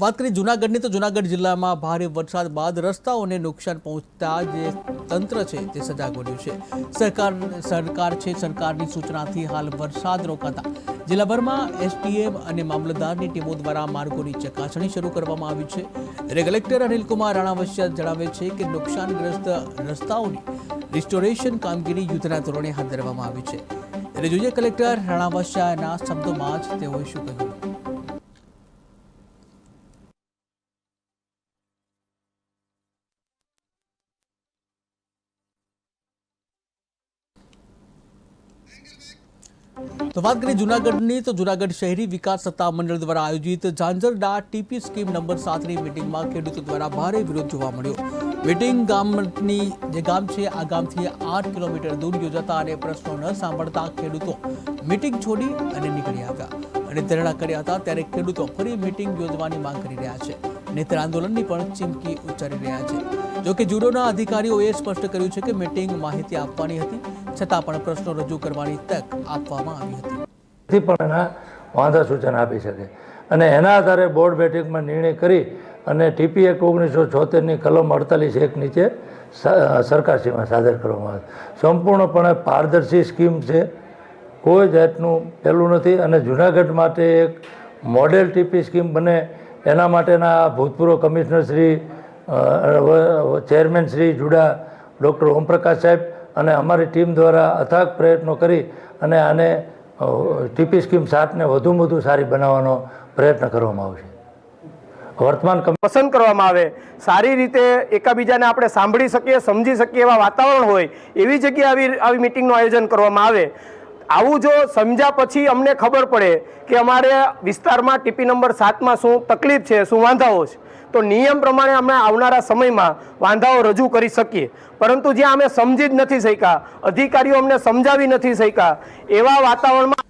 વાત કરીએ જુનાગઢની, તો જુનાગઢ જિલ્લામાં ભારે વરસાદ બાદ રસ્તાઓને નુકસાન પહોંચતા જે તંત્ર છે તે સજાગ બન્યું છે. સરકાર સરકાર છે સરકારની સૂચનાથી હાલ વરસાદ રોકાતા. જિલ્લાભરમાં એસટીએમ અને મામલતદારની ટીમો દ્વારા માર્ગોની ચકાસણી શરૂ કરવામાં આવી છે. ત્યારે કલેક્ટર અનિલકુમાર રાણાવસિયા જણાવે છે કે નુકસાનગ્રસ્ત રસ્તાઓની રિસ્ટોરેશન કામગીરી યુદ્ધના ધોરણે હાથ ધરવામાં આવી છે. એટલે જોઈએ કલેક્ટર રાણાવસિયાના શબ્દોમાં જ તેઓએ શું કહ્યું. તો વાત કરીએ જૂનાગઢની, તો જૂનાગઢ શહેરી વિકાસ સત્તા મંડળ દ્વારા આયોજિત ઝાંઝરડા ટીપી સ્કીમ નંબર સાતની મિટિંગમાં ખેડૂતો દ્વારા ભારે વિરોધ જોવા મળ્યો. મિટિંગ ગામની જે ગામ છે, આ ગામથી આઠ કિલોમીટર દૂર યોજાતા અને પ્રશ્નો ન સાંભળતા ખેડૂતો મિટિંગ છોડી અને નીકળી આવ્યા. અને ધરણા કર્યા હતા ત્યારે ખેડૂતો ફરી મિટિંગ યોજવાની માંગ કરી રહ્યા છે નેત્ર આંદોલનની પણ ચીમકી ઉચ્ચારી રહ્યા છે. જોકે જુડોના અધિકારીઓએ સ્પષ્ટ કર્યું છે કે મિટિંગ માહિતી આપવાની હતી. છતાં પણ પ્રશ્નો રજૂ કરવાની તક આપવામાં આવી હતી. પણ એના વાંધા સૂચન આપી શકે. અને એના આધારે બોર્ડ બેઠકમાં નિર્ણય કરી અને ટીપી એક્ટ ઓગણીસો છોતેરની કલમ અડતાલીસ એક નીચે સરકારશ્રીમાં સાદર કરવામાં આવે. સંપૂર્ણપણે પારદર્શી સ્કીમ છે. કોઈ જાતનું પેલું નથી અને જુનાગઢ માટે એક મોડેલ ટીપી સ્કીમ બને. એના માટેના ભૂતપૂર્વ commissioner Shri chairman Shri જુડા doctor Omprakash સાહેબ અને અમારી ટીમ દ્વારા અથાગ પ્રયત્નો કરી અને આને ટીપી સ્કીમ સાતને વધુમાં વધુ સારી બનાવવાનો પ્રયત્ન કરવામાં આવશે. વર્તમાન પસંદ કરવામાં આવે. સારી રીતે એકાબીજાને આપણે સાંભળી શકીએ, સમજી શકીએ એવા વાતાવરણ હોય, એવી જગ્યાએ આવી આવી મિટિંગનું આયોજન કરવામાં આવે. આવું જો સમજ્યા પછી અમને ખબર પડે કે અમારે વિસ્તારમાં ટીપી નંબર સાતમાં શું તકલીફ છે, શું વાંધાઓ છે, તો નિયમ પ્રમાણે અમે આવનારા સમયમાં વાંધાઓ રજૂ કરી શકીએ. પરંતુ જ્યાં અમે સમજી જ નથી શક્યા, અધિકારીઓ અમને સમજાવી નથી શક્યા, એવા વાતાવરણમાં